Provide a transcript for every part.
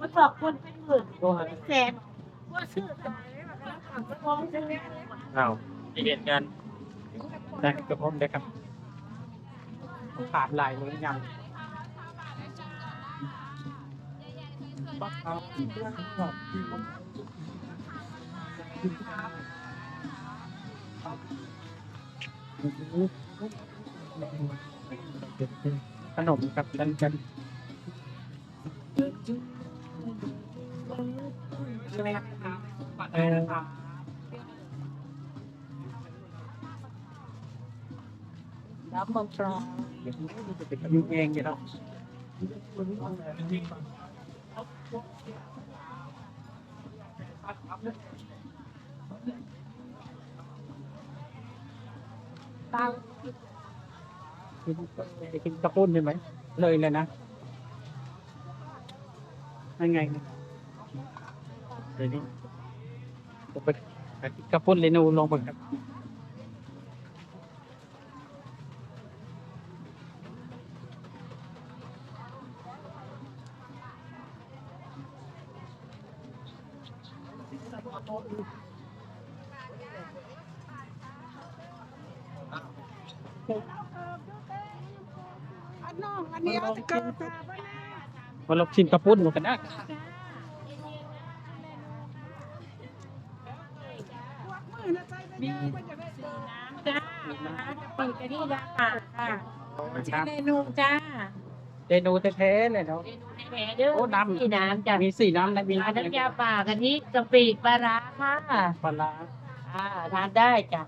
มาสอบคนเป็นหมื่นโอ้ยเป็นแสนว่าซื้อทำไมไม่มองจังเลยอ้าวอีเวนกันได้กระผมได้ครับขาดลายเลยยังบักเอาเรื่องขอบคุณครับขนมกับกันกัน ช่ไหมครับเออน้ำมันปลาอยู่เองอยู่แล้วตากินจะกินกระปุ้นใช่ไหม เลยเลยนะยังไง เนี่ยวนี้ผมไปกินกระปุ้นเลยนูลองเบิ่งครับอันน้องอันนี้เอาตะเกียบตาไปนมาลองชิมกระปุ้นหมดกันนะ พวก มือนะใจไปเยอะมันจะได้สีน้ำจ้าปีกอันนี้ราคาค่ะครับเมนูจ้าเมนูแท้ๆเลยเนาะ เมนูในแผลเด้อโอ้น้ำ สีน้ำจ้ะมีสี่น้ำนะมีอันน้ำยาป่ากะทิกะปิปลาร้าค่ะปลาร้าอ่าทานได้จ้ะ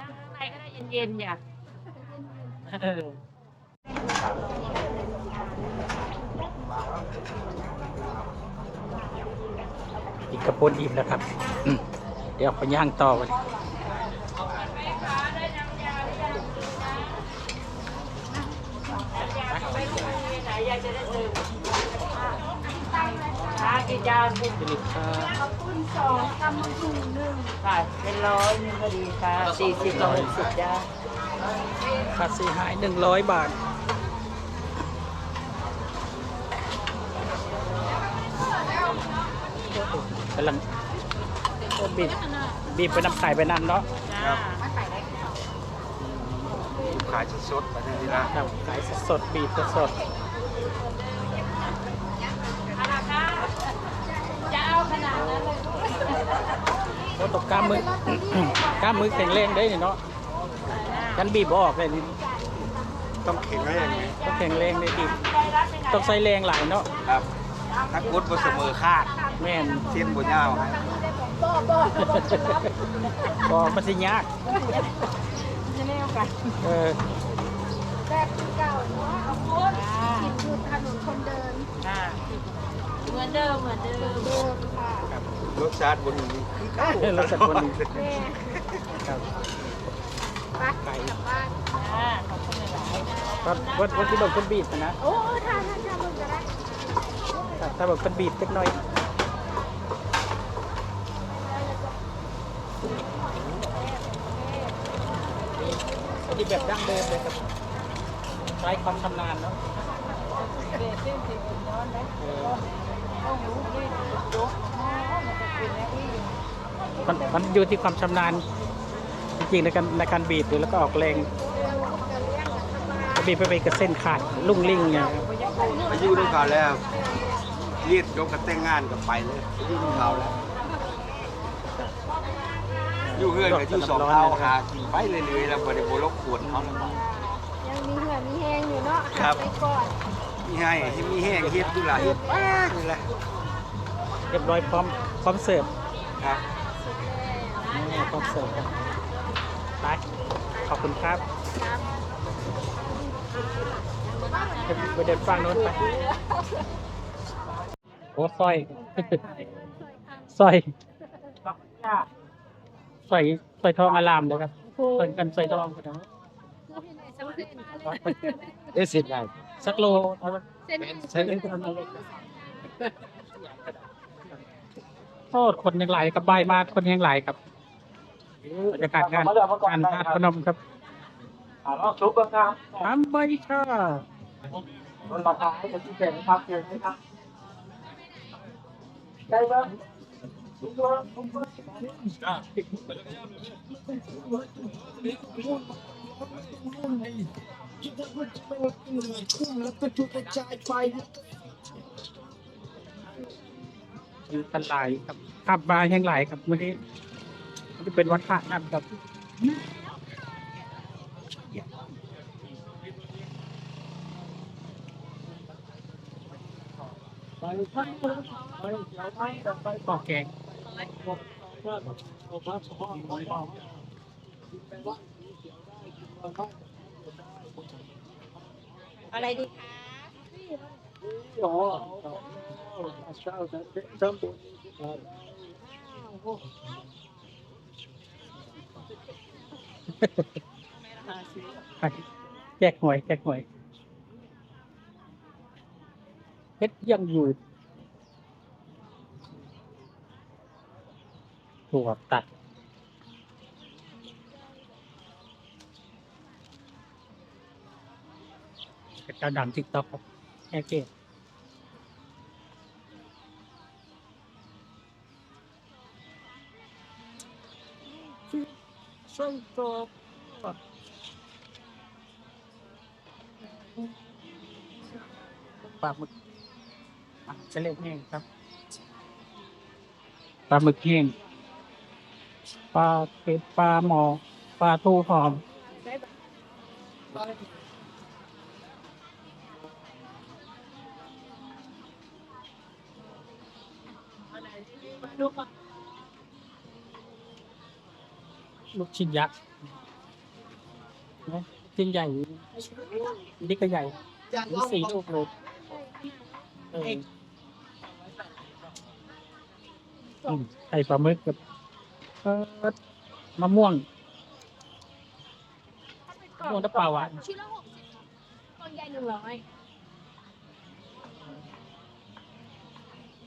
นั่งข้างในก็ได้เย็นๆจ้ะ เอออีกกระปุ้นอิ่มแล้วครับอืม เดี๋ยวไปย่างต่อกันค่ะกี่จานเป็นสิริค่ะคุณสองกำมะถุงหนึ่งค่ะเป็นร้อยหนึ่งพอดีค่ะสี่สิบกับหกสิบจ้าค่าเสียหายหนึ่งร้อยบาทกำลังโอ้ บีบบีบไปน้ำไข่ไปน้ำเนาะจ้าขายสดๆไปเลยนะครับขายสดๆบีบสดจะเอาขนาดนั้นเลยๆโอ้ตกกล้ามมือกล้ามมือแข็งแรงได้นี่เนาะกันบีบบ่ออกเลยนี่ต้องเข็งไว้อย่างนี้ต้องแข็งแรงได้บีบต้องใช้แรงหลายเนาะครับถ้ากดบ่เสมอคาดแม่นเส้นบ่ยาว ให้ก็มันสิยากจะแนวกันเออแบบเก่าเนาะเอาคนกินคือถนนคนเดินอ่าเหมือนเดิมเหมือนเดิมเดิมค่ะรสชาติบนนี้คือเก่ารสชาติบ่ดีแม่ครับไปกลับบ้านอ่าขอบคุณหลายๆก็วัดวัดที่บอกคนบีบนะโอ้ทานทานทานมันจะได้ถ้าถ้าบอกคนบีบเล็กน้อยอันนี้ แบบดั้งเดิมเลยครับใช้ความชำนาญเนาะเบสเส้นสีย้อนได้เออต้องรู้ด้วยยกมันจะเป็นแล้วที่มันมันอยู่ที่ความชำนาญจริงๆในการในการบีบดูแล้วก็ออกแรงบีบไปไปกับเส้นขาดลุ่งลิ่งเนี่ยมาอยู่ด้วยกันแล้วเรียกยกกันแต่งงานกับไปเลยไปอยู่ด้วยเขาแล้ว อยู่เฮือนกับอยู่สองเท้าหากินไปเรื่อยๆแล้วบ่ได้บ่รบกวนเขาแล้วยังมีเหงื่อมีแห้งอยู่เนาะครับไปก่อนมีให้ให้มีแห้งเฮ็ดอยู่หลายเฮ็ดป๊กนี่แหละเรียบร้อยพร้อมพร้อมเสิร์ฟครับนี่พร้อมเสิร์ฟครับไปขอบคุณครับไปเดินฟังโน้นไปโอ้สร้อยสร้อย สร้อยสร้อยทองอารามเลยครับสร้อยกันสร้อยทองกันนะเอ๊ะสิได้สักโลเอาไปใช่โทษคนยังไหลายกับใบายมากคนยังไหลายกับบรรยากาศงานการทาดพนมครับถามว่าซุปก็ครับทำใบชาราคาให้เป็นพิเศษนะครับเพียง ไหมครับอยู่กันหลายครับขับมาแห่งหลายครับวันนี้มันเป็นวัดพระนะครับก็แกง อะไรดีคะอ๋อช้าจะเริ่มบุญแจกหอยแจกหอยเห็ดยังอยู่ ถั่วตัดเป็นเจ้าดังติ๊กต็อกครับแอร์เกตช่วยตัวปลาหมึกอะจะเล็กแห้งครับปลาหมึกแห้ง ปลาเป็ดปลาหมอปลาทูหอมลูกชิ้นยักษ์นะชิ้นใหญ่นี่ก็ใหญ่มีสี่ลูกเลยเอออืมไข่ปลาหมึกกับ เอ่อมะม่วงมะม่วงน้ำปลาหวานชิ้นละหกสิบต้นใหญ่หนึ่งร้อย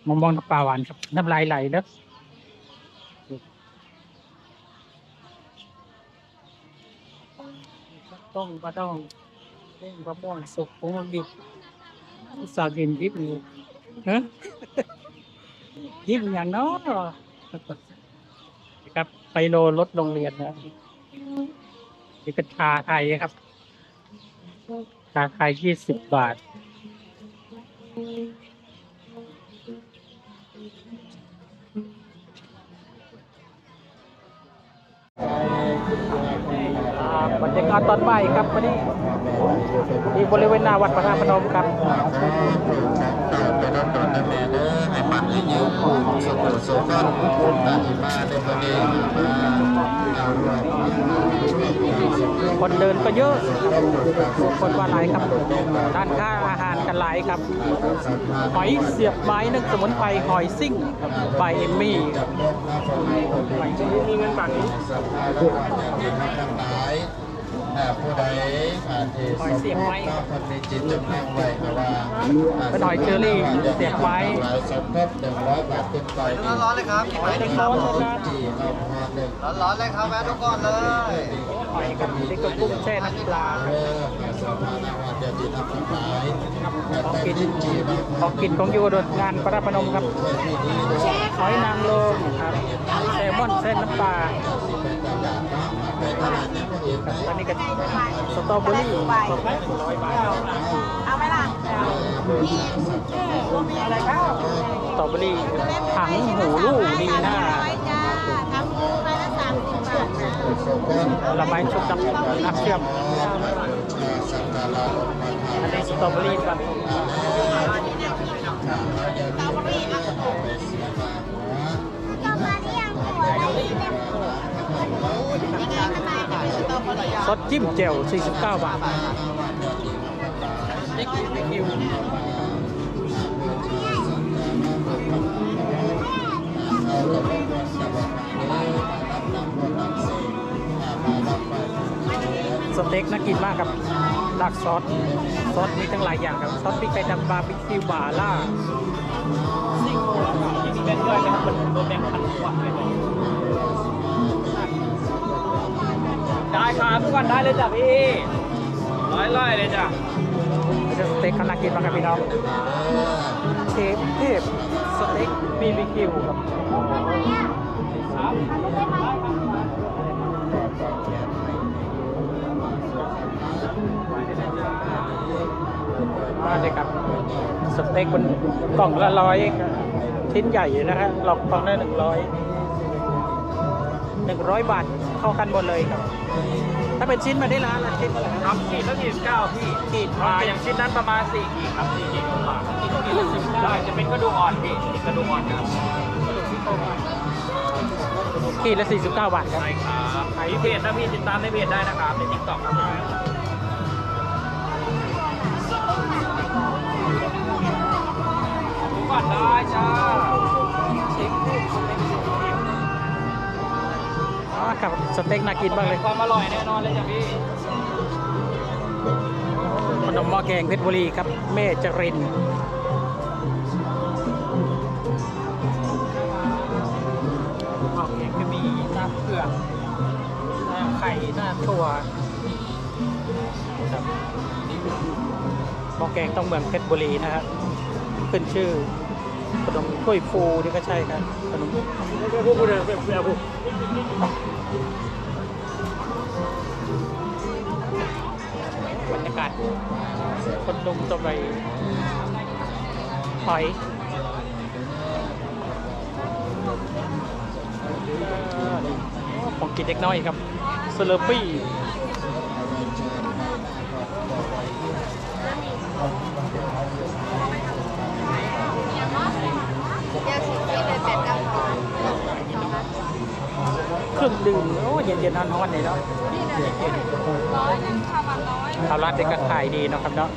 มะม่วงน้ำปลาหวานครับน้ำลายไหลแล้วต้องก็ต้องเล่นมะม่วงสุกมะม่วงดิบอุตสาห์กินดิบอยู่ฮะดิบอย่างน้อยครับ ไปโลรถโรงเรียนนะนี่เป็นชาไทยครับ ชาไทยยี่สิบบาท บรรยากาศตอนบ่ายครับวันนี้ที่บริเวณหน้าวัดพระธาตุพนมครับให้มันให้ยืมสมุทรโซกันนาอิมาในประเด็นคนเดินก็เยอะคนว่าหลายครับด้านข้าอาหาร กันหลายครับ หอยเสียบไม้นึ่งสมุนไพรหอยซิ่งใบเอมมี่หอยซิ่งมีเงินบัตรผู้ทั้งหลายผู้ใดอาจจะสมมติว่าคนในจิตจำนงไว้ว่าเป็นหอยเชอรี่เสียบไม้สมทบหนึ่งร้อยบาทขึ้นไปร้อนๆเลยครับกินไหมเล็กน้อยนะครับจีเอาพอหนึ่งร้อนๆเลยครับแวะทุกคนเลยหอยกับเล็กกับกุ้งแช่น้ำปลา ของกินของกินของอยู่โดดงานพระพนมครับหอยนางรมครับแซลมอนเส้นน้ำปลาตอนนี้ก็สตรอเบอรี่สดร้อยบาทเอาไหมล่ะสตรอเบอรี่ถังหูลูกดีหน้าาทนะผลไม้ชุบน้ำน้ำเชื่อมอันนี้สตรอเบอรี่ครับสตรอเบอรี่อะส สเต็กน่ากินมากครับดักซอสซอสมีทั้งหลายอย่างครับซอสพริกไทยดำบาร์บีคิวบาล่าซี่โครงมีแบงค์ด้วยนะครับมันโดนแบงค์พันกว่าเลยได้ครับทุกวันได้เลยจ้ะพี่ร้อยร้อยเลยจ้ะสเต็กเขาน่ากินมากครับพี่น้องเชฟเทพสเต็กบีบีคิวครับ มาเลยครับ สเต็กบนกล่องละร้อยครับชิ้นใหญ่นะฮะหลอกกล่องละหนึ่งร้อยหนึ่งร้อยบาทเข้ากันหมดเลยครับ ถ้าเป็นชิ้นมาได้ร้านละชิ้นเท่าไหร่คครัรับบขีดละสี่สิบเก้าพี่ขีดอ่าอย่างชิ้นนั้นประมาณสี่ขีดครับสี่ขีดกว่าขีดขีดละสิบได้ได้จะเป็นกระดูกอ่อนพี่กระดูกอ่อนครับขีดละสี่สิบเก้าบาทครับใช่ครับขายที่เพจนะพี่ติดตามในเพจได้นะครับในทิกตอกครับ ก่อนได้จ้าอ๋อครับสเต็กน่ากินมากเลยความอร่อยแน่นอนเลยจ้ะพี่ขนมหม้อแกงเพชรบุรีครับแม่จรินหม้อแกงก็มีน้ำเผือกหน้าไข่หน้าถั่วครับหม้อแกงต้องเมืองเพชรบุรีนะครับขึ้นชื่อข นมถ้วยฟูนี่ก็ใช่ครับขนมพูดพูดเลยพูดพูดบรรยากาศคนลุมตัวไปหอยของกินเด็กน้อยครับสเลอปี้ ดี๋ยวสิบปีเลยเป็ดกะเพราเครื่องดื่มโอ้เย็นเย็นๆร้อนๆเลยเนาะร้อยหนึ่งค่ะวันร้อยข้าวราดเด็กก็ขายดีเนาะครับเนาะ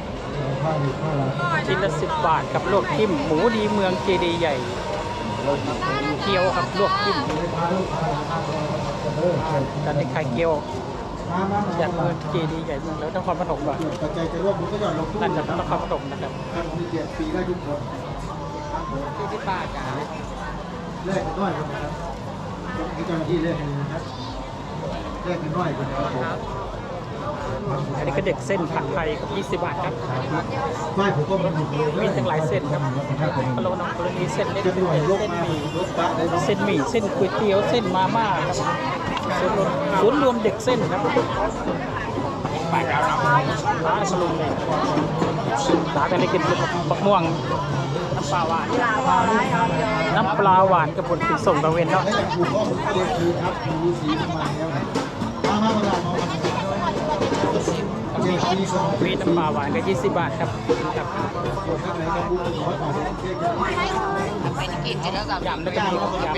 ชิ้นละสิบบาทกับลวกจิ้มหมูดีเมืองเจดีย์ใหญ่เกี๊ยวครับลวกจิ้มกันในไข่เกี๊ยวอยากเมืองเจดีย์ใหญ่เมืองแล้วนครปฐมก่อนปัจจัยจะรวมบุญก็หย่อนลงทุนนั่นนะจะครับนครปฐมนะครับ มีเกียรติฟรีได้ทุกคน ที่ที่ป้าจ๋าแลกกันน้อยคนนะครับให้เจ้าหน้าที่แลกกันนะครับแลกกันน้อยคนนะครับผมอันนี้ก็เด็กเส้นผัดไทยครับ 20 บาทครับไม่ผมก็มีหมดเลยมีทั้งหลายเส้นครับครับผมกะโหลน้องกรณีเส้นเล็กจะหน่วยลงเส้นมาหมี่รถปะได้เนาะเส้นหมี่เส้นก๋วยเตี๋ยวเส้นมาม่าครับศูนย์รวมศูนย์รวมเด็กเส้นครับปากาวครับร้านสลุงเลยร้านกันได้กินบักม่วงน้ำ ปลาหวานน้ำปลาหวานกับบนขนส่งตะเวนเนาะและอย่างถูกต้องเรียกคือครับมีน้ำมันแล้วนะมามาเวามาวันเจ็ดปีสองมีน้ำปลาหวานก็20บาทครับครับข้างในกระบุกร้อยบาทเค้กกันยำแล้วก็มีครับยำ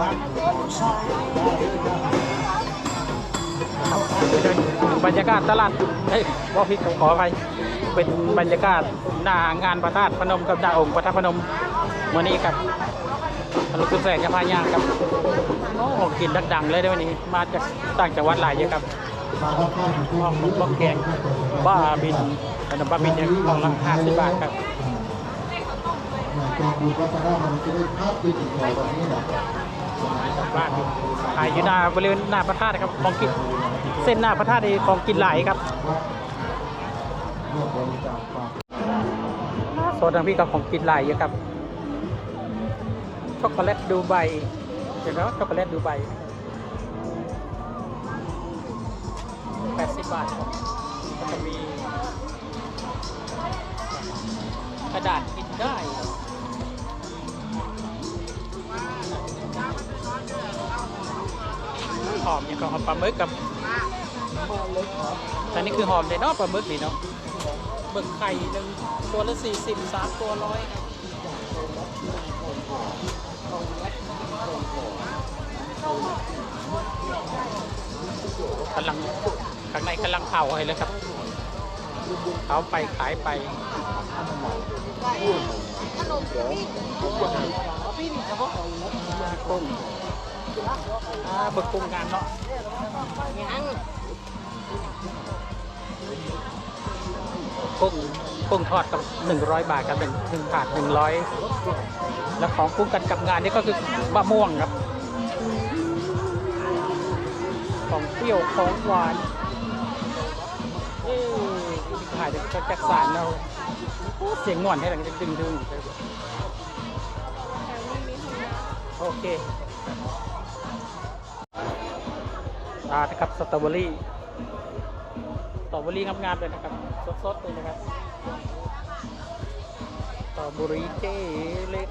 บ้านบรรยากาศตลาดเฮ้ยว่าพี่ขออภัย เป็นบรรยากาศหน้างานพระธาตุพนมกับหน้าองค์พระธาตุพนมวันนี้ครับอนุคุณแสงยาพายางครับโอ้ของกินดังๆเลยเด้อวันนี้ มาจากต่างจังหวัดหลายเยอะครับมาเข้าใกล้อยู่ที่ห้องแกงบ้าบินขนมบ้าบินเนี่ยของละ50บาทครับแกงดูก็จะได้มันจะได้ภาสิบบนี้นะบ้านบินขายอยู่หน้าบริเวณหน้าพระธาตุครับของกินเส้นหน้าพระธาตุนี่ของกินหลายครับ รวบบริจาคฝากโซนทางพี่กับของกินหลายเยอะครับ ช็อกโกแลตดูไบเดี๋ยวนะช็อกโกแลตดูไบ80บาทครับก็จะมีกระดาษกินได้หอมอย่างกับหอมปลาหมึกกับแต่นี่คือหอมเลยเนาะปลาหมึกนี่เนาะ หมึกไข่หนึ่งตัวละ40 3ตัวร้อยครับกำลังข้างในกำลังเผาให้เลยครับเผาไปขายไปกุ้งอ่าเบิกกุ้งงานเนาะยัง กุ้งกุ้งทอดกับ 100 บาทกับเป็นงหนึ่งถาดหนึ่งร้อยแล้วของคู่กันกับงานนี้ก็คือมะม่วงครับ ของเปรี้ยวของหวานนี่ถ่ายจากจักสานเราเสียงงอนให้หลังจากดึงดึงโอเคตานะครับสตรอเบอรี่ ตรอเบอรี่งามๆเลยนะครับ สดๆเลยนะครับสตรอเบอรี่เจเล็ก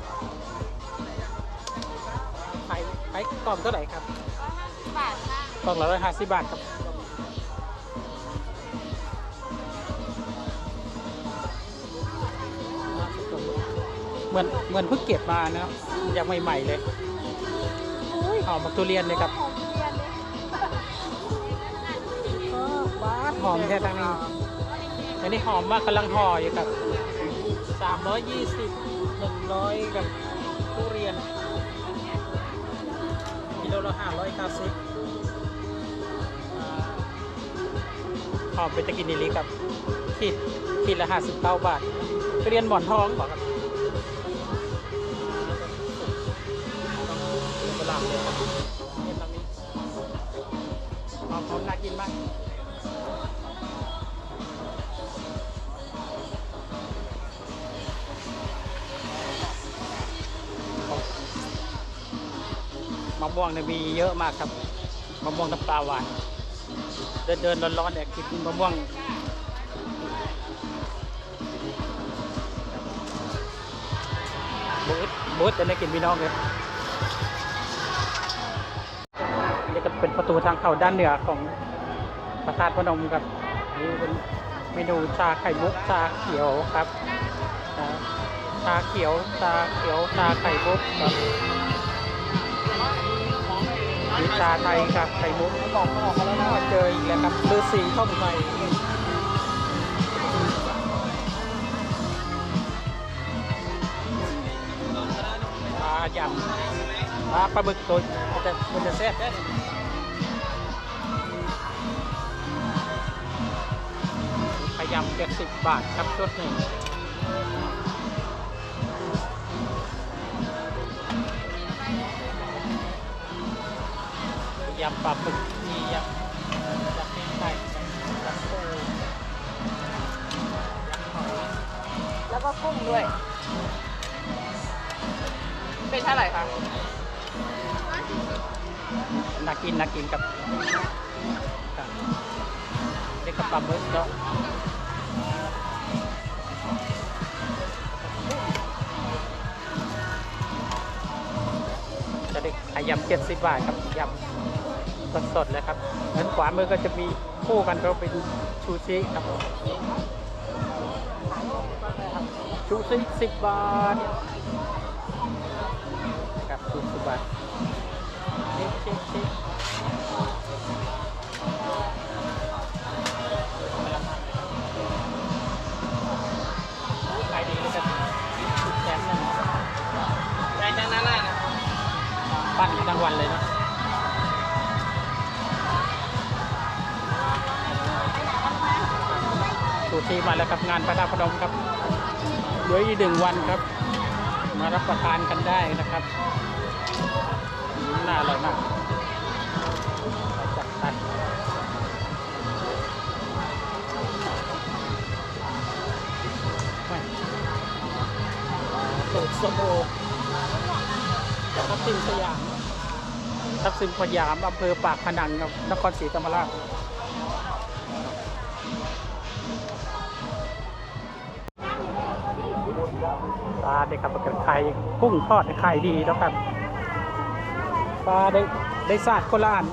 ขายขายกล่องเท่าไหร่ครับบาทค่ะกล่องละร้อยห้าสิบบาทครับเหมือนเหมือนเพิ่งเก็บมานะครับยังใหม่ๆเลยหอมบักทุเรียนเลยครับ บ้านหอมแค่ทางนี้ อันนี้หอมมากกำลังห่ออยู่ครับสามร้อยยี่สิบหนึ่งร้อยกับทุเรียนกิโลละห้าร้อยเก้าสิบหอมเป็นตะกินนิลิครับขีดขีดละห้าสิบเก้าบาททุเรียนหมอนทองบอกครับเป็นกระหลำเลยครับเนี่ยตร ม่วงเนี่ยมีเยอะมากครับมะม่วงน้ำปลาหวาน เดินเดินร้อนๆเนี่ยกินมะม่วงบูดบูดจะได้กินพี่น้องเลยนี่ก็เป็นประตูทางเข้าด้านเหนือของพระธาตุพนมครับนี่เป็นเมนูชาไข่มุกชาเขียวครับชาเขียวชาเขียวชาไข่มุกครับ วิชาไทยกับไข่มุกบอกออกมาแล้วนะเจออีกแล้วครับฤาษีท่องใหม่ปลายำปลาปลาบึกตัวมันจะมันจะแซ่บได้ขยำเจ็ดสิบบาทครับชุดหนึ่ง ยำปลาบึกมียำยำเป็นไก่ยำปูยำหอยแล้วก็กุ้งด้วย เป็นเท่าไหร่คะน่ากินน่ากินกับครับเด็กกับปลาบึกเนาะจะได้ขายยำเจ็ดสิบบาทครับยำ สดๆเลยครับด้านขวามือก็จะมีคู่กันก็เป็นชูชิครับชูชิสิบบาท งานพระธาตุพนมครับเหลืออีกหนึ่งวันครับ มารับประทานกันได้นะครับน่าอร่อยมากจัดตันไม่สูตรสมโอทับทิมสยามทับทิมสยามอำเภอปากพนังครับนครศรีธรรมราช ปลาเด็กครับกับไข่กุ้งทอดไข่ดีแล้วครับปลาได้ได้สาดคนละอัน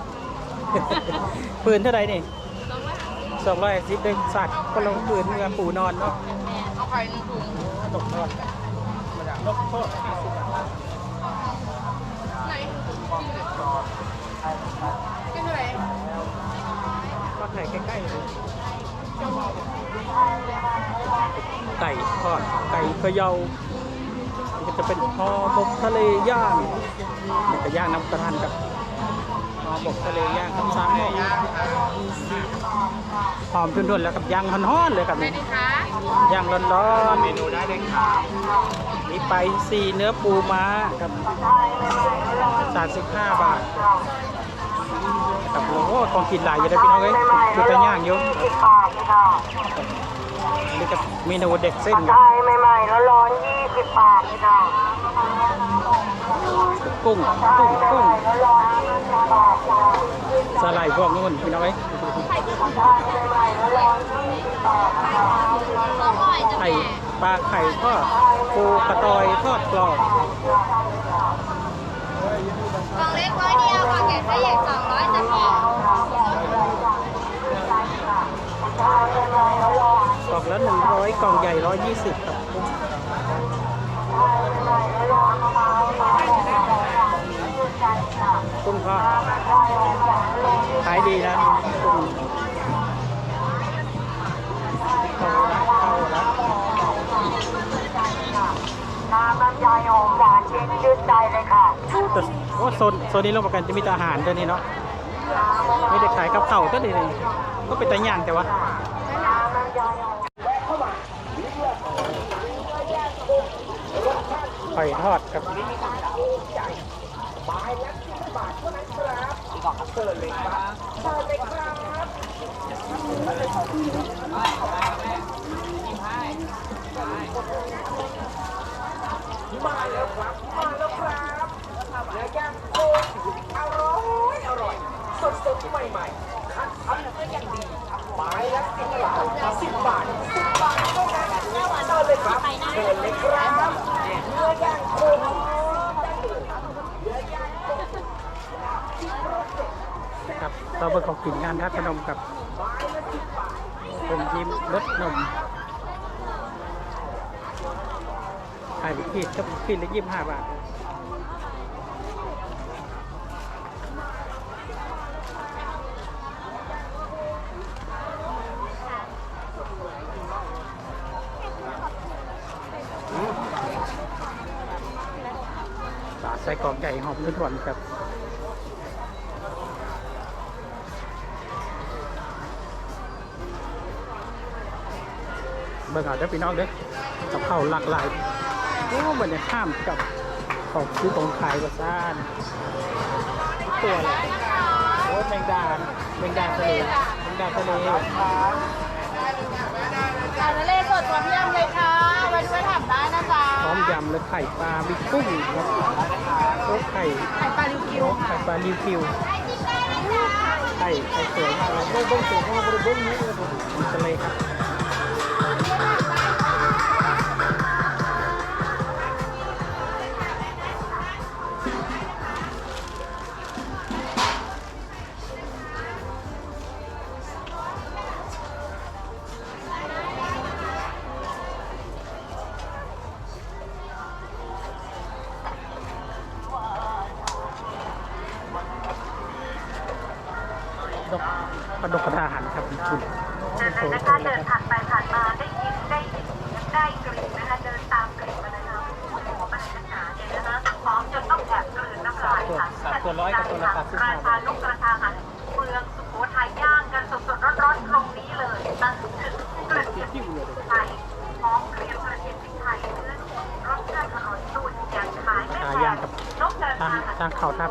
ปืนเท่าไรนี่สองร้อยสิบได้สาดคนละปืนเนื้อปูนอนเนาะเอาไข่หนึ่งถุงตกทอดตกทอดห้าสิบบาทไหนกินเท่าไรก็ไข่ใกล้ๆเลยไก่ทอดไก่เขยานี่ก็ จะเป็นห่อหมกทะเลย่างนี่ก็ย่างน้ำตาลกับห่อหมกทะเลย่างกับสามหม้อหอมจนด้วนแล้วกับย่างฮ้อนๆเลยครับไหนนี่ดีคะย่างร้อนๆเมนูได้เลยครับมีไปสี่เนื้อปูม้าครับสามสิบห้าบาทครับโอ้โหของกินหลายอยู่ได้อพี่น้องเอ้ยคือจะย่างอยู่นี่กับเมนูเด็กเส้นครับใช่ใหม่ๆแล้วร้อนๆ 20บาทเลยค่ะกุ้งกุ้งกุ้งสไลด์พวกนู้นพี่น้องเอ้ไข่ปลาไข่ทอดปูกระตอยทอดกรอบกล่องเล็กร้อยเดียวกล่องใหญ่ไส้ใหญ่สองร้อยจะพอกล่องละหนึ่งร้อยกล่องใหญ่ร้อยยี่สิบครับ กุ้งทอดขายดีนะกุ้งเข้าละเข้าละน้ำลำไยหอมหวานเย็นชื่นใจเลยค่ะแต่ว่าโซนโซนนี้ลงประกันจะมีแต่อาหารด้วยนี่เนาะไม่ได้ขายกับเข่าวก็ดีเลยก็เป็นแต่ย่างแต่ว่าไข่ทอดครับครับ เราเบิกของกินงานทัดพนมกับผมยิ้มรสนมขายไปขีดก็ขีดละยี่สิบห้าบาทปลาใส่กรอกใหญ่หอมนุ่นหวานครับ บิ่งเอาเด้อพี่น้องเด้อกับข้าวหลากหลายโอ้มันจะข้ามกับของซื้อของขายกับซ่านตัวอะไรโอ้แมงดาแมงดาทะเลแมงดาทะเลจานทะเลสดพร้อมยำเลยค่ะไว้ด้วยถามได้นะจ๊ะพร้อมยำและไข่ปลามีกุ้งครับโอ้ไข่ไข่ปลาลิวกิวโอ้ไข่ปลาลิวคิวไข่ไข่สวยมากเลยเบิ้งเบิ้งสวยมากเลยเบิ้งนี้เลยผมมีทะเลครับ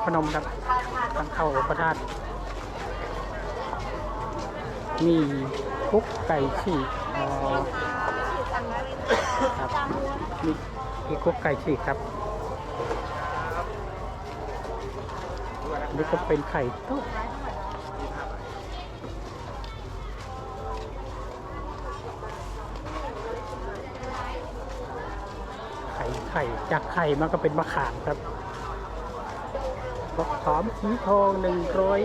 พนมครับทางเข่าพระธาตุมีคุกไก่ฉีกครับมีมีคุกไก่ฉีกครับนี่ก็เป็นไข่ต้มไข่ไข่จากไข่มันก็เป็นมะขามครับ มะขามสีทองหนึ่งร้อย